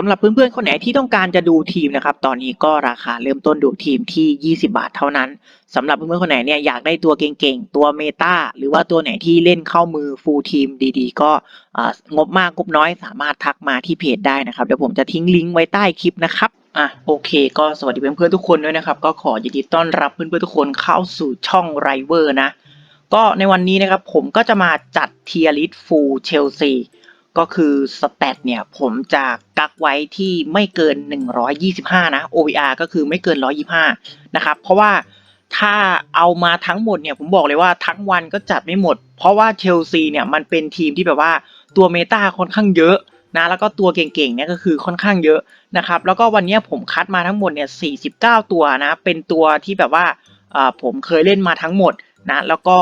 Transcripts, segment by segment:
สำหรับเพื่อนๆ คนไหนที่ต้องการจะดูทีมนะครับ ตอนนี้ก็ราคาเริ่มต้นดูทีมที่ 20 บาทเท่านั้นสำหรับเพื่อนๆ คนไหนเนี่ยอยากได้ตัวเก่งๆ ตัวเมตาหรือว่าตัวไหนที่เล่นเข้ามือฟูลทีมดีๆ ก็งบมากงบน้อยสามารถทักมาที่เพจได้นะครับ เดี๋ยวผมจะทิ้งลิงก์ไว้ใต้คลิปนะครับอะโอเค ก็สวัสดีเพื่อนๆ ทุกคนด้วยนะครับ ก็ขอยินดีต้อนรับเพื่อนๆ ทุกคนเข้าสู่ช่องไรเวอร์นะ ก็ในวันนี้นะครับผมก็จะมาจัดเทียริสฟูลเชลซี ก็คือสแตทเนี่ยผมจะกักไว้ที่ไม่เกิน 125 นะ OVR ก็คือไม่เกิน 125 นะครับ เพราะว่าถ้าเอามาทั้งหมดเนี่ยผมบอกเลยว่าทั้งวันก็จัดไม่หมด เพราะว่าเชลซีเนี่ยมันเป็นทีมที่แบบว่าตัวเมตาค่อนข้างเยอะนะแล้วก็ตัวเก่งๆเนี่ยก็คือค่อนข้างเยอะนะครับแล้วก็วันนี้ผมคัดมาทั้งหมดเนี่ย49 ตัวนะเป็นตัวที่แบบว่าอ่าผมเคยเล่นมาทั้งหมดนะแล้วก็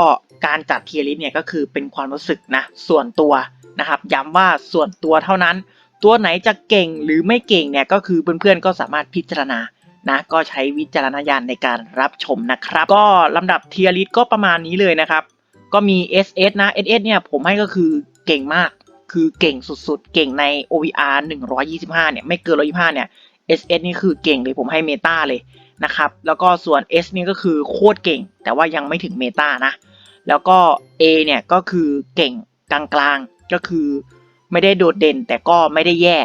การจัดเทียริสเนี่ยก็คือเป็นความรู้สึกนะส่วนตัว นะครับย้ำว่าส่วนตัวเท่านั้น ตัวไหนจะเก่งหรือไม่เก่งเนี่ยก็คือเพื่อนๆก็สามารถพิจารณานะก็ใช้วิจารณญาณในการรับชมนะครับ ก็ลำดับเทียริสก็ประมาณนี้เลยนะครับ ก็มี SS นะ SS เนี่ยผมให้ก็คือเก่งมาก คือเก่งสุดๆ เก่งใน OVR 125 เนี่ยไม่เกิน 125 เนี่ย SS นี่คือเก่งเลยผมให้เมตาเลยนะครับ แล้วก็ส่วน S นี่ก็คือโคตรเก่ง แต่ว่ายังไม่ถึงเมตานะ แล้วก็ A เนี่ยก็คือเก่งกลางๆ ก็คือไม่ได้โดดเด่นแต่ก็ไม่ได้แย่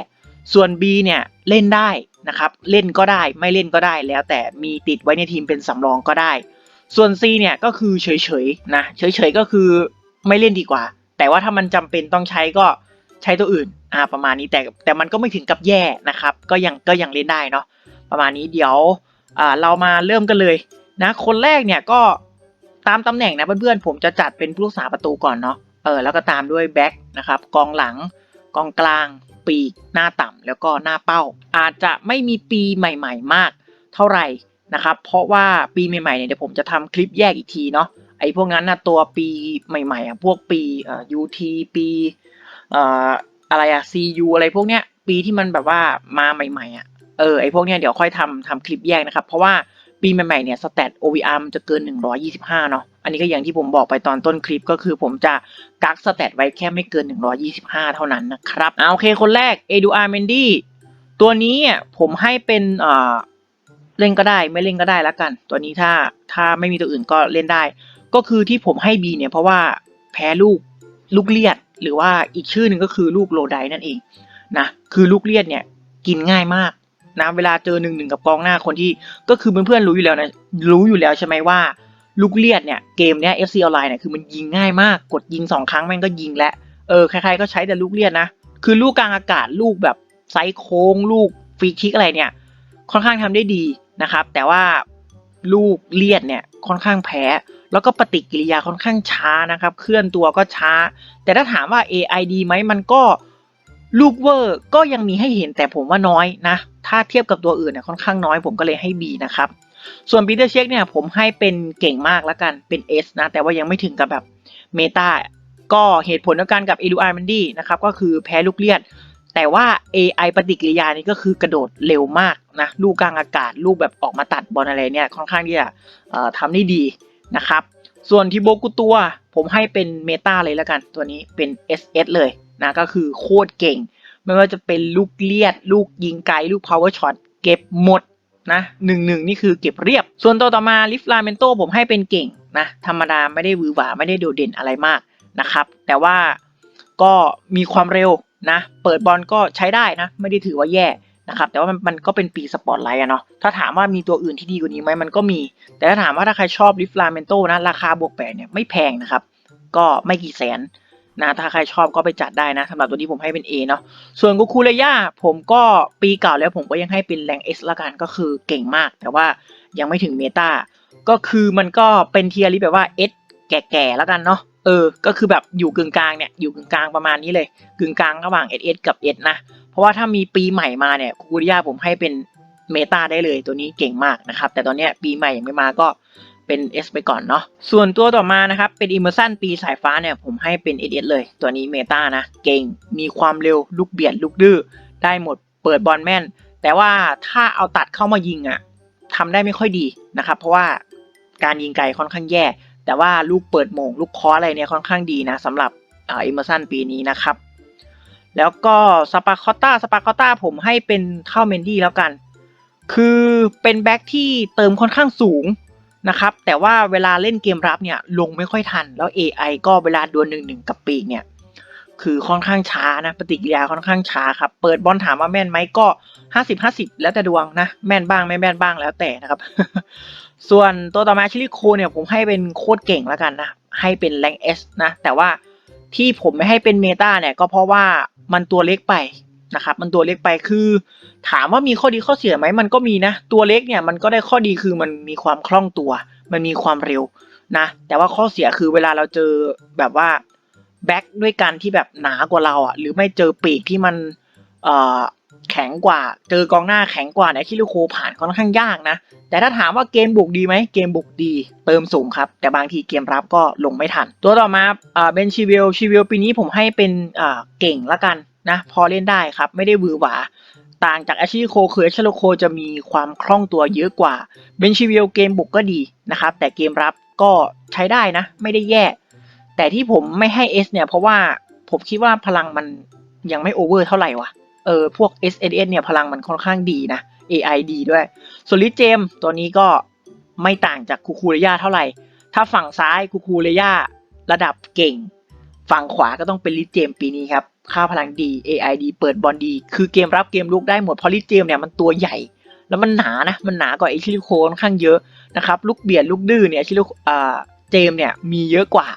ส่วน B เนี่ยเล่นได้นะครับเล่นก็ได้ไม่เล่นก็ได้แล้วแต่มีติดไว้ในทีมเป็นสำรองก็ได้ ส่วน C เนี่ยก็คือเฉยๆนะเฉยๆก็คือไม่เล่นดีกว่า แต่ว่าถ้ามันจำเป็นต้องใช้ก็ใช้ตัวอื่นอ่าประมาณนี้แต่แต่มันก็ไม่ถึงกับแย่นะครับก็ยังก็ยังเล่นได้เนาะประมาณนี้เดี๋ยวอ่าเรามาเริ่มกันเลยนะคนแรกเนี่ยก็ตามตำแหน่งนะเพื่อนๆผมจะจัดเป็นผู้รักษาประตูก่อนเนาะ เออแล้วก็ตามด้วยแบ็คนะครับกองหลังกองกลาง ปีกหน้าต่ำแล้วก็หน้าเป้า อาจจะไม่มีปีใหม่ๆ มากเท่าไหร่นะครับ เพราะว่าปีใหม่ๆเนี่ยเดี๋ยวผมจะทำคลิปแยกอีกทีเนาะไอ้พวกนั้นนะตัวปีใหม่ๆอะพวกปีเอ่อ UT ปีเอ่ออะไรอะ CU อะไรพวกเนี้ยปีที่มันแบบว่ามาใหม่ๆอะเออไอ้พวกเนี้ยเดี๋ยวค่อยทำทำคลิปแยกนะครับ เพราะว่าปีใหม่ๆเนี่ยสแตท OVR มันจะเกิน 125 เนาะ อันนี้ก็อย่างที่ผมบอกไปตอนต้นคลิปก็คือผมจะกักสแตทไว้แค่ไม่เกิน 125 เท่านั้นนะครับเอาโอเคคนแรกเอดูอาร์เมนดี้ตัวนี้อะผมให้เป็นเออเล่นก็ได้ไม่เล่นก็ได้แล้วกัน ตัวนี้ถ้าถ้าไม่มีตัวอื่นก็เล่นได้ ก็คือที่ผมให้ B เนี่ยเพราะว่าแพ้ลูกลูกเลียด หรือว่าอีกชื่อหนึ่งก็คือลูกโลไดนั่นเองนะคือลูกเลียดเนี่ยกินง่ายมากนะเวลาเจอหนึ่งหนึ่งกับกองหน้าคนที่ก็คือเพื่อนๆรู้อยู่แล้วนะรู้อยู่แล้วใช่ไหมว่า ลูกเลียดเนี่ยเกมเนี้ย FC ออนไลน์เนี่ยคือมันยิงง่ายมากกดยิงสองครั้งแม่งก็ยิงแล้วเออใครๆก็ใช้แต่ลูกเลียดนะ คือลูกกลางอากาศลูกแบบไซโค้ง ลูกฟรีคิกอะไรเนี่ย ค่อนข้างทำได้ดีนะครับ แต่ว่าลูกเลียดเนี่ยค่อนข้างแพ้ แล้วก็ปฏิกิริยาค่อนข้างช้านะครับ เคลื่อนตัวก็ช้า แต่ถ้าถามว่า AI ดีไหมมันก็ลูกเวอร์ก็ยังมีให้เห็นแต่ผมว่าน้อยนะ ถ้าเทียบกับตัวอื่นเนี่ยค่อนข้างน้อยผมก็เลยให้ B นะครับ ส่วนปีเตอร์เช็คเนี่ยผมให้เป็นเก่งมากแล้วกันเป็น S นะ แต่ว่ายังไม่ถึงกับแบบเมตาก็เหตุผลเดียวกันกับเอดูอาร์มันดี้นะครับ ก็คือแพ้ลูกเลียด แต่ว่า AI ปฏิกิริยานี่ก็คือกระโดดเร็วมากนะ ลูกกลางอากาศ ลูกแบบออกมาตัดบอลอะไรเนี่ย ค่อนข้างที่จะทำได้ดีนะครับ ส่วนทีโบกุตัว ผมให้เป็นเมตาเลยแล้วกัน ตัวนี้เป็น SS เลยนะก็คือโคตรเก่ง ไม่ว่าจะเป็นลูกเลียด ลูกยิงไกล ลูก power shot เก็บหมด นะหนึ่งหนึ่งนี่คือเก็บเรียบ ส่วนตัวต่อมาลิฟลาเมนโตผมให้เป็นเก่งนะธรรมดาไม่ได้วือหวาไม่ได้โดดเด่นอะไรมากนะครับ แต่ว่าก็มีความเร็วนะ เปิดบอลก็ใช้ได้นะ ไม่ได้ถือว่าแย่นะครับ แต่ว่ามันมันก็เป็นปีสปอร์ตไลท์อะเนาะถ้าถามว่ามีตัวอื่นที่ดีกว่านี้ไหมมันก็มี แต่ถ้าถามว่าถ้าใครชอบลิฟลาเมนโตนะ ราคาบวกแปดเนี่ยไม่แพงนะครับ ก็ไม่กี่แสน นะถ้าใครชอบก็ไปจัดได้นะสำหรับตัวนี้ผมให้เป็น A เนาะส่วนกูคูเลย่าผมก็ปีเก่าแล้วผมก็ยังให้เป็นแรง S ละกันก็คือเก่งมาก แต่ว่ายังไม่ถึงเมตาก็คือมันก็เป็นเทียร์ลิแบบว่า S แก่ๆแล้วกันเนาะเออ ก็คือแบบอยู่กึ่งกลางเนี่ยอยู่กึ่งกลางประมาณนี้เลย กึ่งกลางระหว่าง SS กับ S นะ เพราะว่าถ้ามีปีใหม่มาเนี่ยกูคูเลย่าผมให้เป็นเมตาได้เลยตัวนี้เก่งมากนะครับ แต่ตอนเนี้ยปีใหม่ยังไม่มาก็ เป็น S ไปก่อนเนาะส่วนตัวต่อมานะครับ เป็น Immersion ปีสายฟ้าเนี่ย ผมให้เป็น SS เลย ตัวนี้เมตานะ เก่งมีความเร็วลูกเบียดลูกดื้อได้หมดเปิดบอลแม่น แต่ว่าถ้าเอาตัดเข้ามายิงอะ่ะทำได้ไม่ค่อยดีนะครับ เพราะว่าการยิงไกลค่อนข้างแย่ แต่ว่าลูกเปิดโมง ลูกคออะไรเนี่ยค่อนข้างดีนะสำหรับอ่า Immersion ปีนี้นะครับ แล้วก็สปาคอตตาสปาคอตตาผมให้เป็นเข้าเมนดี้แล้วกัน คือเป็นแบ็กที่เติมค่อนข้างสูง นะครับแต่ว่าเวลาเล่นเกมรับเนี่ยลงไม่ค่อยทัน แล้ว AI ก็เวลาดวลหนึ่งหนึ่งกับปีกเนี่ยคือค่อนข้างช้านะปฏิกิริยาค่อนข้างช้าครับเปิดบอลถามว่าแม่นไหมก็ห้าสิบห้าสิบแล้วแต่ดวงนะแม่นบ้างไม่แม่นบ้างแล้วแต่นะครับ ส่วนตัวต่อมาชิลิโคเนี่ยผมให้เป็นโคตรเก่งแล้วกันนะให้เป็นแรงเอสนะแต่ว่าที่ผมไม่ให้เป็นเมตาเนี่ยก็เพราะว่ามันตัวเล็กไป นะครับมันตัวเล็กไปคือ ถามว่ามีข้อดีข้อเสียไหมมันก็มีนะ ตัวเล็กเนี่ยมันก็ได้ข้อดีคือมันมีความคล่องตัว มันมีความเร็วนะ แต่ว่าข้อเสียคือเวลาเราเจอแบบว่าแบ็คด้วยกันที่แบบหนากว่าเราอะหรือไม่เจอปีกที่มันเอ่อแข็งกว่า เจอกองหน้าแข็งกว่าเนี่ยที่ลูกโคผ่านค่อนข้างยากนะ แต่ถ้าถามว่าเกมบุกดีไหมเกมบุกดี เติมสูงครับ แต่บางทีเกมรับก็ลงไม่ทัน ตัวต่อมาอ่าเบนชิวิลชิวิลปีนี้ผมให้เป็นอ่าเก่งละกัน นะพอเล่นได้ครับ ไม่ได้หวือหวา ต่างจากอาชิโคคืออาชิโคจะมีความคล่องตัวเยอะกว่าเบนชิวิลเกมบุกก็ดีนะครับ แต่เกมรับก็ใช้ได้นะ ไม่ได้แย่ แต่ที่ผมไม่ให้ S เนี่ย เพราะว่าผมคิดว่าพลังมันยังไม่โอเวอร์เท่าไหร่วะเออพวก S S S เนี่ยพลังมันค่อนข้างดีนะ AI ดีด้วยส่วนลิเจมตัวนี้ก็ไม่ต่างจากคูคูเรย่าเท่าไหร่ ถ้าฝั่งซ้ายคูคูเรย่าระดับเก่ง ฝั่งขวาก็ต้องเป็นลิเจมปีนี้ครับ ค่าพลังดี AI ดี เปิดบอลดี คือเกมรับเกมลุกได้หมดพราะลิเจมเนี่ยมันตัวใหญ่ แล้วมันหนานะ มันหนากว่าไอชิลิโคนข้างเยอะนะครับ ลูกเบียดลูกดื้อเนี่ยชิลิโอ่าเจมเนี่ยมีเยอะกว่า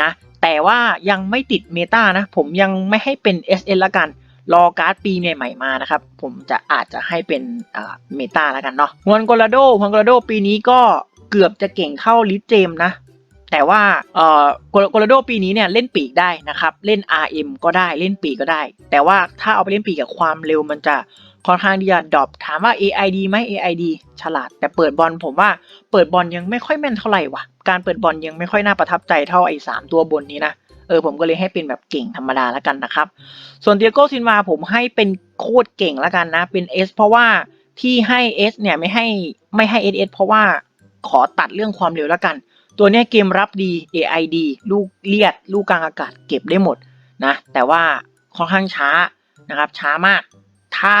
นะ แต่ว่ายังไม่ติดเมตานะ ผมยังไม่ให้เป็น SN ละกัน รอการ์ดปีใหม่ๆมานะครับ ผมจะอาจจะให้เป็นเมตาแล้วกันเนาะฮวนโกลาโดฮวนโกลาโดปีนี้ก็เกือบจะเก่งเข้าลิเจมนะ แต่ว่าเอ่อโกลาโดปีนี้เนี่ยเล่นปีกได้นะครับ เล่น RM ก็ได้เล่นปีกก็ได้ แต่ว่าถ้าเอาไปเล่นปีกกับความเร็วมันจะค่อนข้างที่จะดรอปถามว่า AI ดีไหม AI ดีฉลาด แต่เปิดบอลผมว่าเปิดบอลยังไม่ค่อยแม่นเท่าไหร่วะการเปิดบอลยังไม่ค่อยน่าประทับใจเท่าไอ้สามตัวบนนี้นะเออผมก็เลยให้เป็นแบบเก่งธรรมดาแล้วกันนะครับ ส่วนเดียโก้ซินวาผมให้เป็นโคตรเก่งแล้วกันนะ เป็น S เพราะว่าที่ให้ S เนี่ยไม่ให้ไม่ให้ SS เพราะว่าขอตัดเรื่องความเร็วแล้วกัน ตัวนี้เกมรับดี AI ดีลูกเลียด ลูกกลางอากาศเก็บได้หมดนะ แต่ว่าค่อนข้างช้านะครับ ช้ามาก ถ้า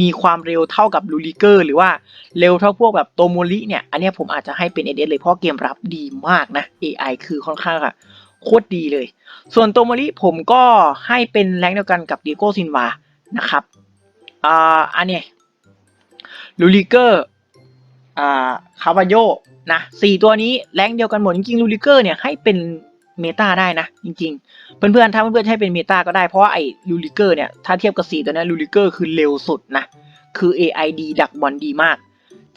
มีความเร็วเท่ากับลูลิเกอร์หรือว่าเร็วเท่าพวกแบบโตโมริเนี่ย อันนี้ผมอาจจะให้เป็น SS เลยเพราะเกมรับดีมากนะ AI คือค่อนข้างอะโคตรดีเลย ส่วนโตโมริผมก็ให้เป็นแรงเดียวกันกับดิโก้ซินวานะครับอ่าอันนี้ลูลิเกอร์ คาบาโยนะสี่ตัวนี้แรงเดียวกันหมดจริงๆลูลิเกอร์เนี่ยให้เป็นเมตาได้นะ จริงๆ เพื่อนๆ ถ้าเพื่อนๆ ให้เป็นเมตาก็ได้เพราะไอ้ลูลิเกอร์เนี่ย ถ้าเทียบกับสี่ตัวนี้ลูลิเกอร์คือเร็วสุดนะ คือ AI ดีดักบอลดีมาก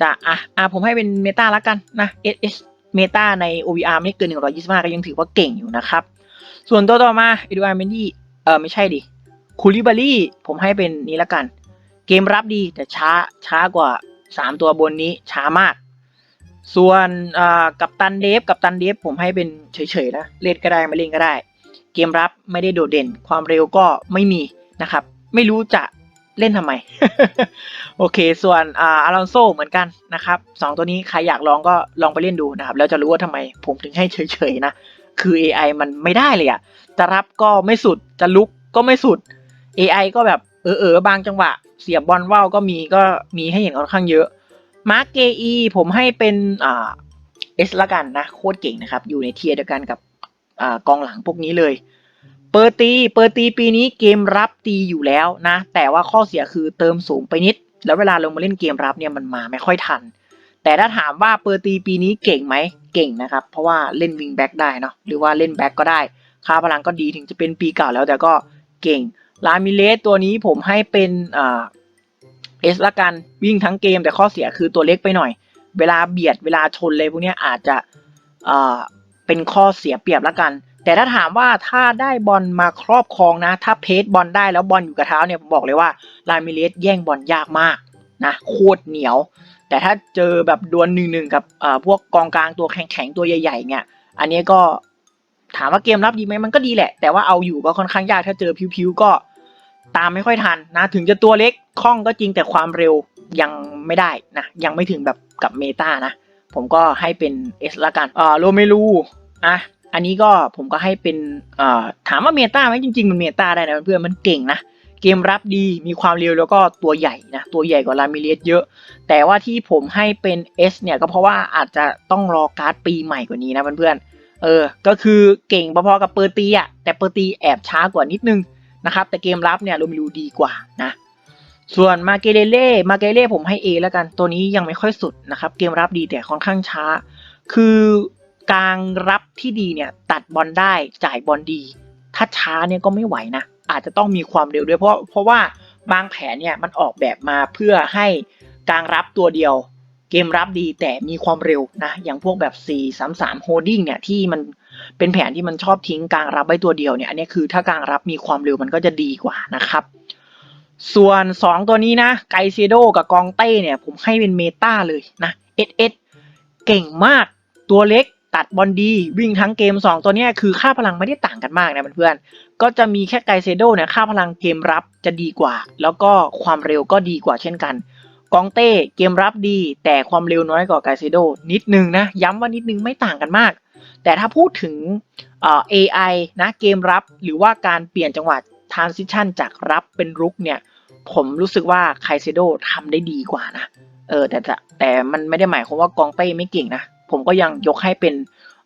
จะอะอะผมให้เป็นเมตาละกันนะ SS เมตาใน OVR ไม่เกิน 125 ก็ยังถือว่าเก่งอยู่นะครับ ส่วนตัวต่อมาเอดูอาร์เมนดี้เออไม่ใช่ดิคูลิบารี่ผมให้เป็นนี้ละกัน เกมรับดีแต่ช้าช้ากว่า 3ตัวบนนี้ช้ามาก ส่วนกับตันเดฟกับตันเดฟผมให้เป็นเฉยๆนะเล่นก็ได้ไม่เล่นก็ได้ เกมรับไม่ได้โดดเด่น ความเร็วก็ไม่มีนะครับ ไม่รู้จะเล่นทำไม โอเค ส่วนอาอารอนโซเหมือนกันนะครับสองตัวนี้ใครอยากลองก็ลองไปเล่นดูนะครับ แล้วจะรู้ว่าทำไมผมถึงให้เฉยๆนะ คือ AI มันไม่ได้เลยอะจะรับก็ไม่สุด จะลุกก็ไม่สุด AI ก็แบบเออเออบางจังหวะ เสียบบอลว่าวก็มีก็มีให้เห็นค่อนข้างเยอะมาร์กเกอีผมให้เป็นอ่าเอสละกันนะโคตรเก่งนะครับ อยู่ในเทียร์เดียวกันกับอ่ากองหลังพวกนี้เลย เปอร์ตีเปอร์ตีปีนี้เกมรับตีอยู่แล้วนะ แต่ว่าข้อเสียคือเติมสูงไปนิด แล้วเวลาลงมาเล่นเกมรับเนี่ยมันมาไม่ค่อยทัน แต่ถ้าถามว่าเปอร์ตีปีนี้เก่งไหมเก่งนะครับ เพราะว่าเล่นวิงแบ็กได้เนาะหรือว่าเล่นแบ็กก็ได้ ค่าพลังก็ดีถึงจะเป็นปีเก่าแล้วแต่ก็เก่ง ลามิเลสตัวนี้ผมให้เป็นอ่าเอสละกันวิ่งทั้งเกมแต่ข้อเสียคือตัวเล็กไปหน่อย เวลาเบียดเวลาชนเลยพวกเนี้ยอาจจะอ่าเป็นข้อเสียเปรียบละกัน แต่ถ้าถามว่าถ้าได้บอลมาครอบครองนะ ถ้าเพสบอลได้แล้วบอลอยู่กับเท้าเนี่ยผมบอกเลยว่าลามิเลสแย่งบอลยากมากนะโคตรเหนียว แต่ถ้าเจอแบบดวลหนึ่งหนึ่งกับอ่าพวกกองกลางตัวแข็งๆตัวใหญ่ๆเนี่ยอันนี้ก็ ถามว่าเกมรับดีไหมมันก็ดีแหละ แต่ว่าเอาอยู่ก็ค่อนข้างยากถ้าเจอพิวๆก็ตามไม่ค่อยทันนะ ถึงจะตัวเล็กคล่องก็จริงแต่ความเร็วยังไม่ได้นะ ยังไม่ถึงแบบกับเมตานะ ผมก็ให้เป็น S ละกันอ่าโรเมลูอะอันนี้ก็ผมก็ให้เป็นเอ่อถามว่าเมตาไหมจริง ๆ มันเมตาได้นะเพื่อนๆมันเก่งนะเกมรับดีมีความเร็วแล้วก็ตัวใหญ่นะ ตัวใหญ่กว่าลามิเลสเยอะ แต่ว่าที่ผมให้เป็น S เนี่ยก็เพราะว่าอาจจะต้องรอการ์ดปีใหม่กว่านี้นะเพื่อนๆ เออ ก็คือเก่งพอๆกับเปอร์ตีอะ แต่เปอร์ตีแอบช้ากว่านิดนึงนะครับ แต่เกมรับเนี่ยราไม่รู้ดีกว่านะ ส่วนมาเกเลเล่ มาเกเลเล่ผมให้ A แล้วกัน ตัวนี้ยังไม่ค่อยสุดนะครับ เกมรับดีแต่ค่อนข้างช้า คือกลางรับที่ดีเนี่ยตัดบอลได้จ่ายบอลดี ถ้าช้าเนี่ยก็ไม่ไหวนะ อาจจะต้องมีความเร็วด้วยเพราะเพราะว่าบางแผนเนี่ยมันออกแบบมาเพื่อให้กลางรับตัวเดียว กมรับดีแต่มีความเร็วนะ อย่างพวกแบบ 4 3 3 holding เนี่ยที่มันเป็นแผนที่มันชอบทิ้งกลางรับไว้ตัวเดียวเนี่ย อันนี้คือถ้ากลางรับมีความเร็วมันก็จะดีกว่านะครับ ส่วน 2 ตัวนี้นะ ไกเซโดกับกองเต้เนี่ย ผมให้เป็นเมตาเลยนะ SS เก่งมากตัวเล็กตัดบอลดีวิ่งทั้งเกม 2 ตัวเนี้ยคือค่าพลังไม่ได้ต่างกันมากนะเพื่อนๆก็จะมีแค่ไกเซโดเนี่ยค่าพลังเกมรับจะดีกว่า แล้วก็ความเร็วก็ดีกว่าเช่นกัน กองเต้เกมรับดี แต่ความเร็วน้อยกว่าไกเซโดนิดนึงนะ ย้ำว่านิดนึงไม่ต่างกันมาก แต่ถ้าพูดถึงเอ่อ AI นะเกมรับหรือว่าการเปลี่ยนจังหวะ transition จากรับเป็นรุกเนี่ย ผมรู้สึกว่าไคเซโดทำได้ดีกว่านะ เออแต่แต่แต่มันไม่ได้หมายความว่ากองเต้ไม่เก่งนะ ผมก็ยังยกให้เป็น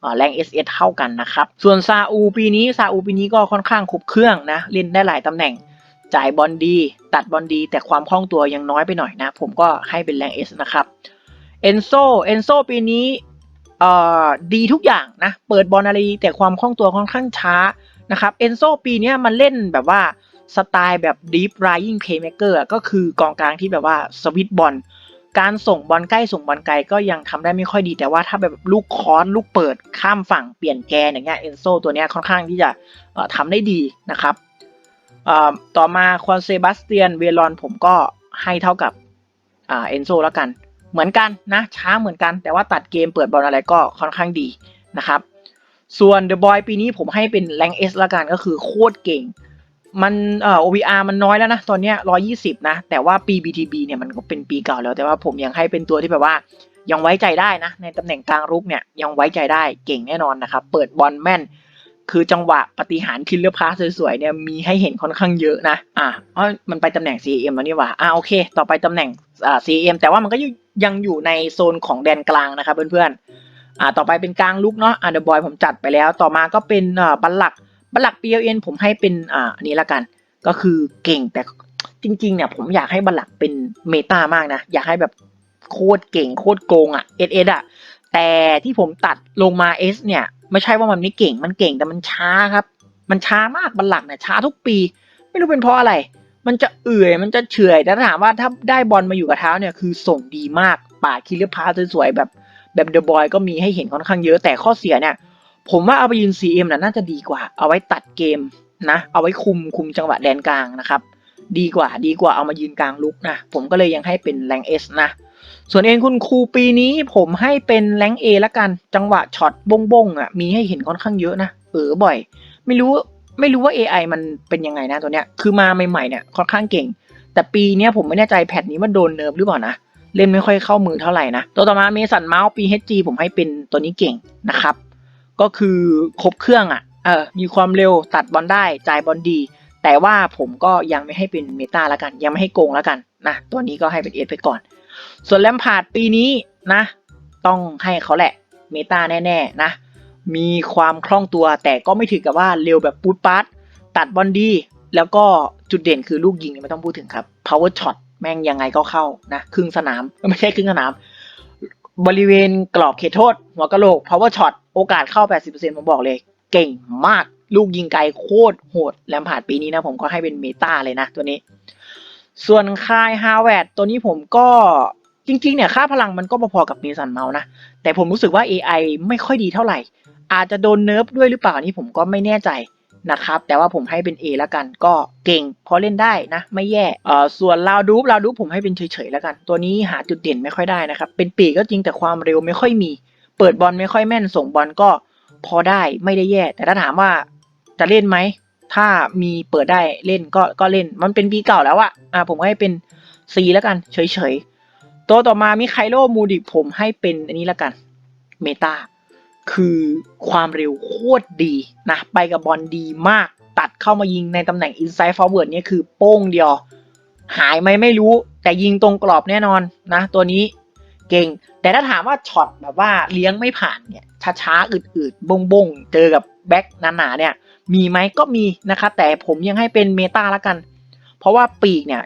เอ่อแรง SS เท่ากันนะครับ ส่วนซาอูปีนี้ซาอูปีนี้ก็ค่อนข้างครบเครื่องนะ เล่นได้หลายตำแหน่ง จ่ายบอลดี ตัดบอลดี แต่ความคล่องตัวยังน้อยไปหน่อยนะ ผมก็ให้เป็นแรง S นะครับเอนโซเอนโซปีนี้เออดีทุกอย่างนะ เปิดบอลอะไรดีแต่ความคล่องตัวค่อนข้างช้านะครับเอนโซปีนี้มันเล่นแบบว่าสไตล์แบบ deep lying playmaker อะก็คือกองกลางที่แบบว่าสวิตบอลการส่งบอลใกล้ส่งบอลไกลก็ยังทำได้ไม่ค่อยดีแต่ว่าถ้าแบบลูกคอนลูกเปิดข้ามฝั่งเปลี่ยนแกนอย่างเงี้ยเอนโซตัวเนี้ยค่อนข้างที่จะเอ่อทำได้ดีนะครับ ต่อมาคอนเซบาสเตียนเวลอนผมก็ให้เท่ากับเอนโซแล้วกัน เหมือนกันนะช้าเหมือนกัน แต่ว่าตัดเกมเปิดบอลอะไรก็ค่อนข้างดีนะครับ ส่วนเดอะบอยปีนี้ผมให้เป็นแรงเอสละกันก็คือโคตรเก่ง มันเอ่อ OVR มันน้อยแล้วนะ ตอนเนี้ย120 นะ แต่ว่าปี BTB เนี่ยมันก็เป็นปีเก่าแล้ว แต่ว่าผมยังให้เป็นตัวที่แบบว่ายังไว้ใจได้นะ ในตำแหน่งกลางรุกเนี่ยยังไว้ใจได้เก่งแน่นอนนะครับ เปิดบอลแม่น คือจังหวะปฏิหารคิลเลอร์พาสสวยๆเนี่ยมีให้เห็นค่อนข้างเยอะนะ อะอ๋อมันไปตำแหน่ง CM แล้วนี่หว่า อะโอเค ต่อไปตำแหน่งอ่า CM แต่ว่ามันก็ยังอยู่ในโซนของแดนกลางนะครับเพื่อนๆ อ่าต่อไปเป็นกลางลุกเนาะอ่าเดอะบอยผมจัดไปแล้ว ต่อมาก็เป็นอ่าบัลลักบัลลัก PLN ผมให้เป็นอ่าอันนี้ละกัน ก็คือเก่งแต่จริงๆเนี่ยผมอยากให้บัลลักเป็นเมตามากนะ อยากให้แบบโคตรเก่งโคตรโกงอะเอสเอสอะแต่ที่ผมตัดลงมาเอสเนี่ย ไม่ใช่ว่ามันไม่เก่ง มันเก่งแต่มันช้าครับ มันช้ามากบัลลักเนี่ยช้าทุกปี ไม่รู้เป็นเพราะอะไร มันจะเอื่อย มันจะเฉื่อยแต่ถ้าถามว่าถ้าได้บอลมาอยู่กับเท้าเนี่ยคือส่งดีมากป่าคิลเลอร์พาสสวยๆแบบแบบเดอะบอยก็มีให้เห็นค่อนข้างเยอะแต่ข้อเสียเนี่ย ผมว่าเอาไปยืน CM น่ะน่าจะดีกว่า เอาไว้ตัดเกมนะ เอาไว้คุมคุมจังหวะแดนกลางนะครับ ดีกว่าดีกว่าเอามายืนกลางลุกนะ ผมก็เลยยังให้เป็นแรง S นะ ส่วนเอ็นคุณครูปีนี้ผมให้เป็นแรง A ละกัน จังหวะช็อตบงบงอะมีให้เห็นค่อนข้างเยอะนะเออบ่อย ไม่รู้ไม่รู้ว่า AI มันเป็นยังไงนะตัวเนี้ยคือมาใหม่ๆเนี่ยค่อนข้างเก่ง แต่ปีเนี้ยผมไม่แน่ใจแพทนี้มันโดนเนิร์ฟหรือเปล่านะเล่นไม่ค่อยเข้ามือเท่าไหร่นะ ตัวต่อมาเมสันเมาส์ PHG ผมให้เป็นตัวนี้เก่งนะครับ ก็คือครบเครื่องอะเออมีความเร็วตัดบอลได้จ่ายบอลดี แต่ว่าผมก็ยังไม่ให้เป็นเมตาละกัน ยังไม่ให้โกงละกันนะตัวนี้ก็ให้เป็นเอสไปก่อน ส่วนแลมพาร์ดปีนี้นะ ต้องให้เขาแหละ เมตาแน่ๆนะ มีความคล่องตัวแต่ก็ไม่ถึงกับว่าเร็วแบบปูดปัดตัดบอลดี แล้วก็จุดเด่นคือลูกยิงไม่ต้องพูดถึงครับ power shot แม่งยังไงก็เข้านะครึ่งสนามไม่ใช่ครึ่งสนาม บริเวณกรอบเขตโทษ หัวกะโหลก power shot โอกาสเข้า 80%ผมบอกเลย เก่งมาก ลูกยิงไกลโคตรโหดแลมพาดปีนี้นะผมก็ให้เป็นเมตาเลยนะตัวนี้ ส่วนคายฮาวเวดตัวนี้ผมก็จริงๆ เนี่ยค่าพลังมันก็พอๆกับเมสันเมาส์นะ แต่ผมรู้สึกว่า AI ไม่ค่อยดีเท่าไหร่ อาจจะโดนเนิร์ฟด้วยหรือเปล่านี่ผมก็ไม่แน่ใจนะครับ แต่ว่าผมให้เป็น A แล้วกันก็เก่งพอเล่นได้นะ ไม่แย่เอ่อส่วนลาวดูฟลาวดูฟผมให้เป็นเฉยๆแล้วกัน ตัวนี้หาจุดเด่นไม่ค่อยได้นะครับ เป็นปีกก็จริงแต่ความเร็วไม่ค่อยมี เปิดบอลไม่ค่อยแม่นส่งบอลก็พอได้ไม่ได้แย่ แต่ถ้าถามว่าจะเล่นไหม ถ้ามีเปิดได้เล่นก็ก็เล่นมันเป็นปีเก่าแล้วอะอะผมให้เป็น C แล้วกัน เฉยๆ ตัวต่อมามิไคโลมูดิผมให้เป็นอันนี้แล้วกันเมตาคือความเร็วโคตรดีนะ ไปกับบอลดีมากตัดเข้ามายิงในตำแหน่ง inside forward เนี่ยคือโป้งเดียว หายไหมไม่รู้ แต่ยิงตรงกรอบแน่นอนนะ ตัวนี้เก่ง แต่ถ้าถามว่าช็อตแบบว่าเลี้ยงไม่ผ่านเนี่ยช้าๆ อืดๆบงๆ เจอกับ แบ็คหนาๆเนี่ยมีไหมก็มีนะคะแต่ผมยังให้เป็นเมตาละกัน เพราะว่าปีกเนี่ย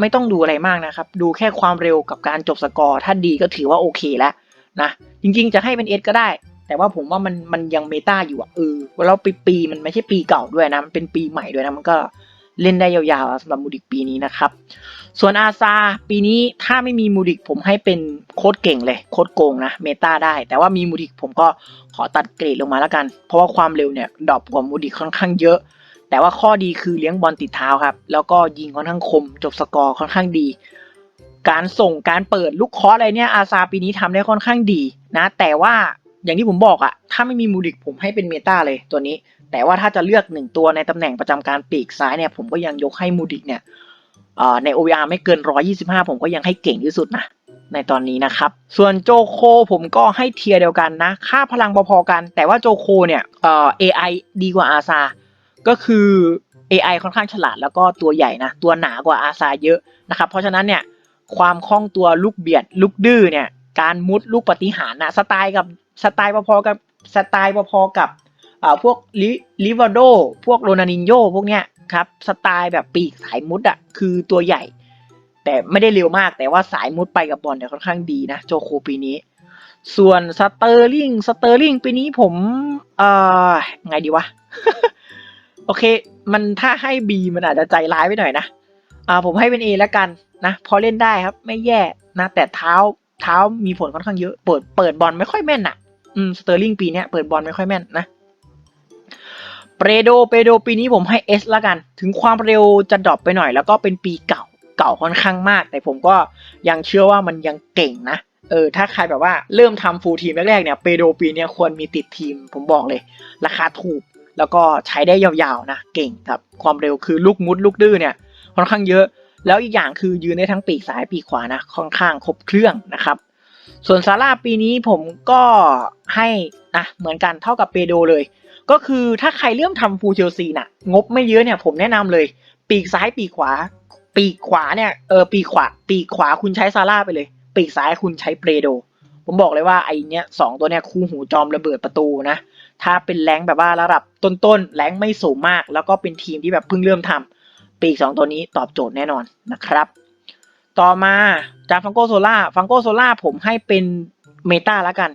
ไม่ต้องดูอะไรมากนะครับ ดูแค่ความเร็วกับการจบสกอร์ ถ้าดีก็ถือว่าโอเคแล้วนะจริงๆจะให้เป็นเอสก็ได้ แต่ว่าผมว่ามันมันยังเมตาอยู่อะเออแล้วปีปีมันไม่ใช่ปีเก่าด้วยนะมันเป็นปีใหม่ด้วยนะมันก็เล่นได้ยาวๆสำหรับมูดิกปีนี้นะครับ ส่วนอาซาปีนี้ถ้าไม่มีมูดิกผมให้เป็นโค้ดเก่งเลย โค้ดโกงนะ เมตาได้ แต่ว่ามีมูดิกผมก็ขอตัดเกรดลงมาแล้วกัน เพราะว่าความเร็วเนี่ยดรอปกว่ามูดิกค่อนข้างเยอะ แต่ว่าข้อดีคือเลี้ยงบอลติดเท้าครับ แล้วก็ยิงค่อนข้างคม จบสกอร์ค่อนข้างดี การส่งการเปิดลูกคอสอะไรเนี่ยอาซาปีนี้ทำได้ค่อนข้างดีนะ แต่ว่าอย่างที่ผมบอกอะถ้าไม่มีมูดิกผมให้เป็นเมตาเลยตัวนี้ แต่ว่าถ้าจะเลือกหนึ่งตัวในตำแหน่งประจำการปีกซ้ายเนี่ยผมก็ยังยกให้มูดิกเนี่ย ใน OVR ไม่เกิน 125 ผมก็ยังให้เก่งที่สุดนะ ในตอนนี้นะครับ ส่วนโจโคผมก็ให้เทียร์เดียวกันนะ ค่าพลังพอๆกัน แต่ว่าโจโคเนี่ยเอ่อ AI ดีกว่าอาซา ก็คือ AI ค่อนข้างฉลาดแล้วก็ตัวใหญ่นะ ตัวหนากว่าอาซาเยอะนะครับ เพราะฉะนั้นเนี่ยความคล่องตัวลูกเบียด ลูกดื้อเนี่ย การมุดลูกปฏิหารนะสไตล์กับสไตล์พอๆกับสไตล์พอๆกับอ่าพวกลิลิวาโด พวกโรนันินโยพวกเนี้ย ครับ สไตล์แบบปีกสายมุดอะคือตัวใหญ่ แต่ไม่ได้เร็วมากแต่ว่าสายมุดไปกับบอลเนี่ยค่อนข้างดีนะ โจโคปีนี้ ส่วนสเตอร์ลิงสเตอร์ลิงปีนี้ผมเอ่อไงดีวะ โอเค มันถ้าให้ B มันอาจจะใจร้ายไปหน่อยนะอ่าผมให้เป็น A แล้วกันนะพอเล่นได้ครับ ไม่แย่นะ แต่เท้าเท้ามีผลค่อนข้างเยอะ เปิดเปิดบอลไม่ค่อยแม่นอะอืมสเตอร์ลิงปีนี้เปิดบอลไม่ค่อยแม่นนะ เปโดเปโดปีนี้ผมให้ S ล้วกัน ถึงความเร็วจะดรอปไปหน่อย แล้วก็เป็นปีเก่าเก่าค่อนข้างมาก แต่ผมก็ยังเชื่อว่ามันยังเก่งนะเออถ้าใครแบบว่าเริ่มทำฟูลทีมแรกๆเนี่ยเปโดปีเนี้ยควรมีติดทีม ผมบอกเลย ราคาถูกแล้วก็ใช้ได้ยาวๆนะเก่งครับความเร็วคือลูกมุดลูกดื้อเนี่ยค่อนข้างเยอะ แล้วอีกอย่างคือยืนได้ทั้งปีกซ้ายปีกขวานะค่อนข้างครบเครื่องนะครับ ส่วนซาร่าปีนี้ผมก็ให้นะเหมือนกันเท่ากับเปโดเลย ก็คือถ้าใครเริ่มทำฟูลเชลซีน่ะ งบไม่เยอะเนี่ยผมแนะนำเลย ปีกซ้ายปีกขวา ปีกขวาเนี่ยเออปีกขวา ปีกขวาคุณใช้ซาร่าไปเลย ปีกซ้ายคุณใช้เปโด ผมบอกเลยว่าไอเนี้ยสองตัวเนี้ยคู่หูจอมระเบิดประตูนะ ถ้าเป็นแรงแบบว่าระดับต้นๆแรงไม่สูงมาก แล้วก็เป็นทีมที่แบบเพิ่งเริ่มทำปีกสองตัวนี้ตอบโจทย์แน่นอนนะครับ ต่อมาจากฟังโกโซล่าฟังโกโซล่าผมให้เป็นเมตาแล้วกัน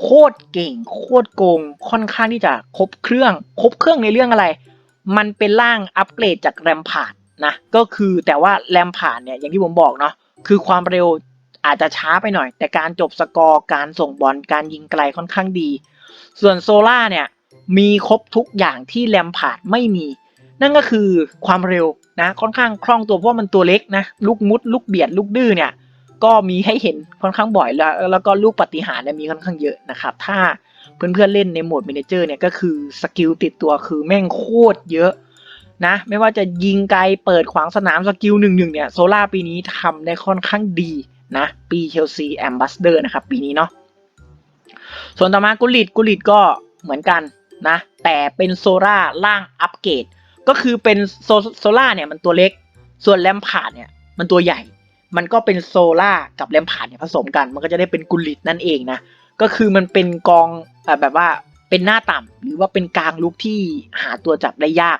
โคตรเก่ง โคตรโกง ค่อนข้างที่จะครบเครื่อง ครบเครื่องในเรื่องอะไร มันเป็นร่างอัปเกรดจากแรมพาร์ดนะ ก็คือแต่ว่าแรมพาร์ดเนี่ยอย่างที่ผมบอกเนาะ คือความเร็วอาจจะช้าไปหน่อย แต่การจบสกอร์ การส่งบอล การยิงไกลค่อนข้างดี ส่วนโซล่าเนี่ยมีครบทุกอย่างที่แรมพาร์ดไม่มี นั่นก็คือความเร็วนะค่อนข้างคล่องตัวเพราะมันตัวเล็กนะ ลูกมุด ลูกเบียด ลูกดื้อเนี่ย ก็มีให้เห็นค่อนข้างบ่อยแล้ว แล้วก็ลูกปฏิหารเนี่ยมีค่อนข้างเยอะนะครับ ถ้าเพื่อนๆเล่นในโหมด m ม n เจอร์เนี่ยก็คือสกิลติดตัวคือแม่งโคตรเยอะนะไม่ว่าจะยิงไกลเปิดขวางสนามสกิลหนึ่งหนึ่งเนี่ยโซล่าปีนี้ทำได้ค่อนข้างดีนะปีเชลซีแอมบัสเดอร์นะครับปีนี้เนาะส่วนต่อมากุลิตกุลิตก็เหมือนกันนะแต่เป็นโซล่าล่างอัปเกรดก็คือเป็นโซโซล่าเนี่ยมันตัวเล็ก ส่วนแลมพาดเนี่ยมันตัวใหญ่ มันก็เป็นโซล่ากับแลมพาร์ดเนี่ยผสมกัน มันก็จะได้เป็นกุลิตนั่นเองนะ ก็คือมันเป็นกองแบบว่าเป็นหน้าต่ำหรือว่าเป็นกลางลุกที่หาตัวจับได้ยาก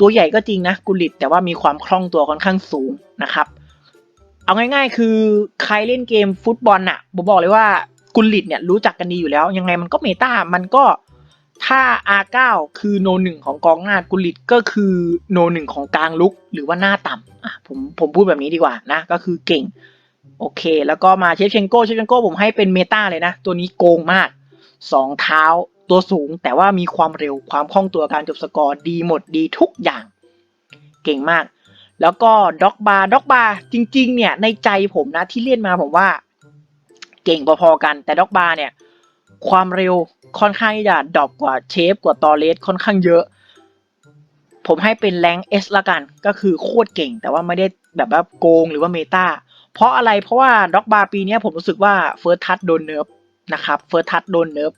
ตัวใหญ่ก็จริงนะกุลิต แต่ว่ามีความคล่องตัวค่อนข้างสูงนะครับ เอาง่ายๆ คือใครเล่นเกมฟุตบอลน่ะผมบอกเลยว่ากุลิตเนี่ยรู้จักกันดีอยู่แล้ว ยังไงมันก็เมตามันก็ ถ้า R9 คือโนหนึ่งของกองหน้ากุลิตก็คือโนหนึ่งของกลางลุกหรือว่าหน้าต่ำอะผมผมพูดแบบนี้ดีกว่านะ ก็คือเก่ง โอเค แล้วก็มาเชฟเชนโก้เชฟเชนโก้ผมให้เป็นเมตาเลยนะ ตัวนี้โกงมากสองเท้าตัวสูง แต่ว่ามีความเร็วความคล่องตัวการจบสกอร์ดีหมดดีทุกอย่าง เก่งมาก แล้วก็ด็อกบาร์ด็อกบาร์จริง ๆ เนี่ยในใจผมนะที่เล่นมาผมว่า เก่งพอๆกันแต่ด็อกบาร์เนี่ย ความเร็วค่อนข้างที่จะดรอปกว่าเชฟกว่าตอเลสค่อนข้างเยอะ ผมให้เป็นแรงเอสละกัน ก็คือโคตรเก่ง แต่ว่าไม่ได้แบบว่าโกงหรือว่าเมตาเพราะอะไรเพราะว่าด็อกบาร์ปีนี้ผมรู้สึกว่าเฟิร์สทัชโดนเนิร์ฟนะครับเฟิร์สทัชโดนเนิร์ฟ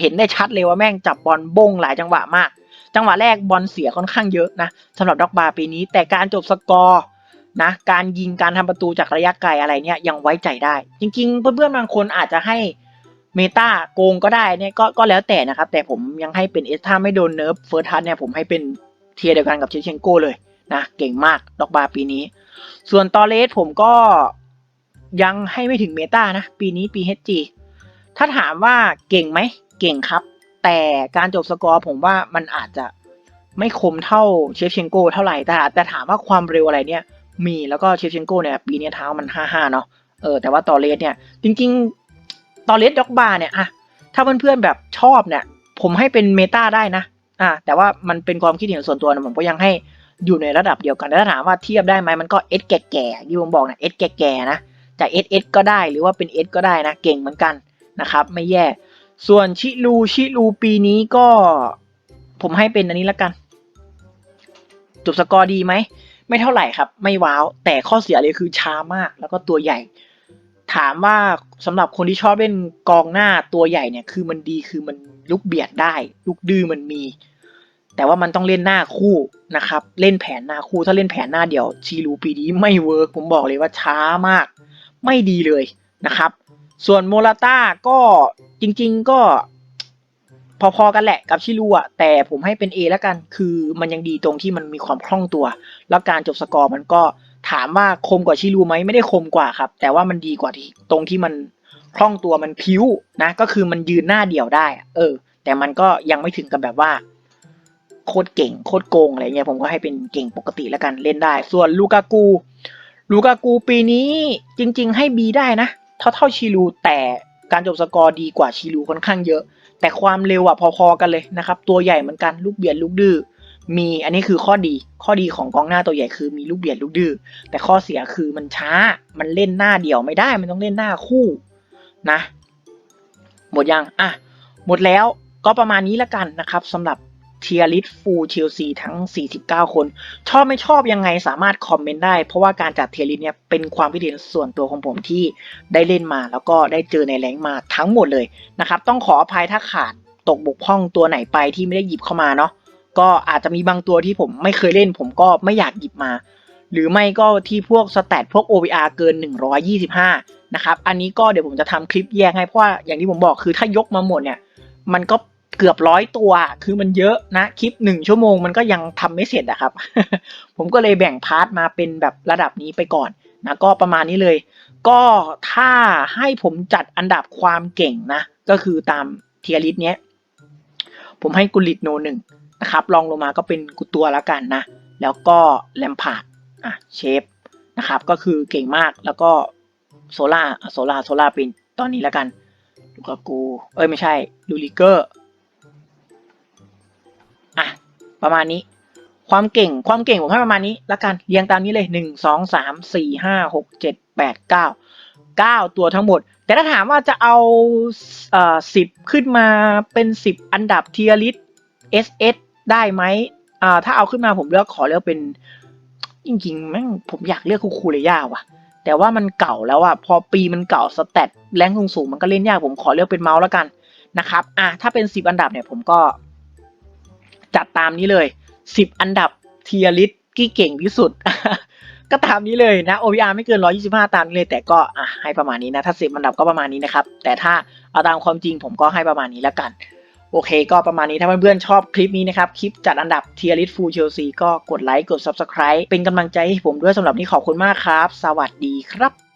เห็นได้ชัดเลยว่าแม่งจับบอลบงหลายจังหวะมาก จังหวะแรกบอลเสียค่อนข้างเยอะนะสำหรับด็อกบาร์ปีนี้ แต่การจบสกอร์นะการยิงการทำประตูจากระยะไกลอะไรเนี่ยยังไว้ใจได้ จริงๆ เพื่อนๆบางคนอาจจะให้ เมตาโกงก็ได้เนี่ยก็ก็แล้วแต่นะครับ แต่ผมยังให้เป็นเอสถ้าไม่โดนเนิร์ฟเฟิร์สทัชเนี่ยผมให้เป็นเทียเดียวกันกับเชฟเชนโก้เลยนะเก่งมากด็อกบาปีนี้ ส่วนตอเลสผมก็ยังให้ไม่ถึงเมตานะ ปีนี้ PHG ถ้าถามว่าเก่งไหมเก่งครับ แต่การจบสกอร์ผมว่ามันอาจจะไม่คมเท่าเชฟเชนโกเท่าไหร่แต่แต่ถามว่าความเร็วอะไรเนี่ยมีแล้วก็เชฟเชนโกเนี่ยปีนี้เท้ามันห้าห้าเนาะเออแต่ว่าตอเลสเนี่ยจริงๆ ตอนเลสด็อกบาร์เนี่ยอะถ้าเพื่อนๆแบบชอบเนี่ย ผมให้เป็นเมตาได้นะอ่าแต่ว่ามันเป็นความคิดเห็นส่วนตัวนะผมก็ยังให้อยู่ในระดับเดียวกันแต่ถ้าถามว่าเทียบได้ไหมมันก็เอสแก่ๆที่ผมบอกนะเอสแก่ๆนะจะเอสเอสก็ได้หรือว่าเป็นเอสก็ได้นะ เก่งเหมือนกันนะครับ ไม่แย่ ส่วนชิลูชิลูปีนี้ก็ผมให้เป็นอันนี้ละกัน จบสกอร์ดีไหม ไม่เท่าไหร่ครับ ไม่ว้าว แต่ข้อเสียเลยคือช้ามาก แล้วก็ตัวใหญ่ ถามว่าสำหรับคนที่ชอบเล่นกองหน้าตัวใหญ่เนี่ย คือมันดีคือมันลุกเบียดได้ ลุกดื้อมันมี แต่ว่ามันต้องเล่นหน้าคู่นะครับ เล่นแผนหน้าคู่ถ้าเล่นแผนหน้าเดี่ยวชีรูปีนี้ไม่เวิร์กผมบอกเลยว่าช้ามาก ไม่ดีเลยนะครับ ส่วนโมราต้าก็จริง ๆก็พอๆกันแหละกับชิลูอะแต่ผมให้เป็น A แล้วกัน คือมันยังดีตรงที่มันมีความคล่องตัว แล้วการจบสกอร์มันก็ ถามว่าคมกว่าชิลูไหมไม่ได้คมกว่าครับ แต่ว่ามันดีกว่าที่ตรงที่มันคล่องตัวมันพิ้วนะ ก็คือมันยืนหน้าเดียวได้ เออ แต่มันก็ยังไม่ถึงกับแบบว่า โคตรเก่งโคตรโกงอะไรเงี้ยผมก็ให้เป็นเก่งปกติแล้วกันเล่นได้ ส่วนลูกากูลูกากูปีนี้จริง ๆ ให้ B ได้นะเท่าเท่าชิลูแต่การจบสกอร์ดีกว่าชิลูค่อนข้างเยอะ แต่ความเร็วอะพอๆกันเลยนะครับ ตัวใหญ่เหมือนกันลูกเบียดลูกดื้อ มีอันนี้คือข้อดีข้อดีของกองหน้าตัวใหญ่คือมีลูกเบียดลูกดื้อแต่ข้อเสียคือมันช้ามันเล่นหน้าเดี่ยวไม่ได้ มันต้องเล่นหน้าคู่นะ หมดยังอะหมดแล้วก็ประมาณนี้ละกันนะครับสำหรับเทียริสฟูลเชลซีทั้ง 49 คน ชอบไม่ชอบยังไงสามารถคอมเมนต์ได้ เพราะว่าการจัดเทียริสเนี่ยเป็นความคิดเห็นส่วนตัวของผมที่ได้เล่นมา แล้วก็ได้เจอในแรงมาทั้งหมดเลยนะครับ ต้องขออภัยถ้าขาดตกบกพร่องตัวไหนไปที่ไม่ได้หยิบเข้ามาเนาะ ก็อาจจะมีบางตัวที่ผมไม่เคยเล่น ผมก็ไม่อยากหยิบมา หรือไม่ก็ที่พวกสแตทพวก OVR เกิน 125 นะครับ อันนี้ก็เดี๋ยวผมจะทำคลิปแยกให้เพราะว่าอย่างที่ผมบอกคือถ้ายกมาหมดเนี่ย มันก็เกือบร้อยตัวคือมันเยอะนะคลิปหนึ่งชั่วโมงมันก็ยังทำไม่เสร็จอะครับ ผมก็เลยแบ่งพาร์ทมาเป็นแบบระดับนี้ไปก่อนนะก็ประมาณนี้เลย ก็ถ้าให้ผมจัดอันดับความเก่งนะ ก็คือตามเทียริสเนี้ย ผมให้กุลิตโนหนึ่ง นะครับลองลงมาก็เป็นกุตัวล้วกันนะ แล้วก็แลมพาร์ดอะเชฟนะครับก็คือเก่งมากแล้วก็โซล่าโซล่าโซล่าเป็นตอนนี้แล้วกันลูกากูเอ้ยไม่ใช่ลูลิเกอร์อะประมาณนี้ความเก่งความเก่งผมให้ประมาณนี้ล้วกันเรียงตามนี้เลยหนึ่งสองสามสี่ห้าหกเจ็ดแปดเก้าเก้าตัวทั้งหมด แต่ถ้าถามว่าจะเอาเอ่อสิบขึ้นมาเป็นสิบอันดับเทียริส SS ได้ไหมอ่าถ้าเอาขึ้นมาผมเลือกขอเลือกเป็นจริงๆแม่งผมอยากเลือกคูคูเลยยาว่ะ แต่ว่ามันเก่าแล้วอะพอปีมันเก่าสแตทแรงสูงๆมันก็เล่นยากผมขอเลือกเป็นเมาส์แล้วกันนะครับอะถ้าเป็นสิบอันดับเนี่ยผมก็จัดตามนี้เลยสิบอันดับเทียริสที่เก่งที่สุด ก็ตามนี้เลยนะ OVR ไม่เกิน 125 ตามนี้เลย แต่ก็อะให้ประมาณนี้นะ ถ้าสิบอันดับก็ประมาณนี้นะครับ แต่ถ้าเอาตามความจริงผมก็ให้ประมาณนี้แล้วกัน โอเคก็ประมาณนี้ถ้าเพื่อนๆชอบคลิปนี้นะครับ คลิปจัดอันดับเทียริสฟูลเชลซีก็กดไลค์กด Subscribe เป็นกำลังใจให้ผมด้วยสำหรับนี้ขอบคุณมากครับ สวัสดีครับ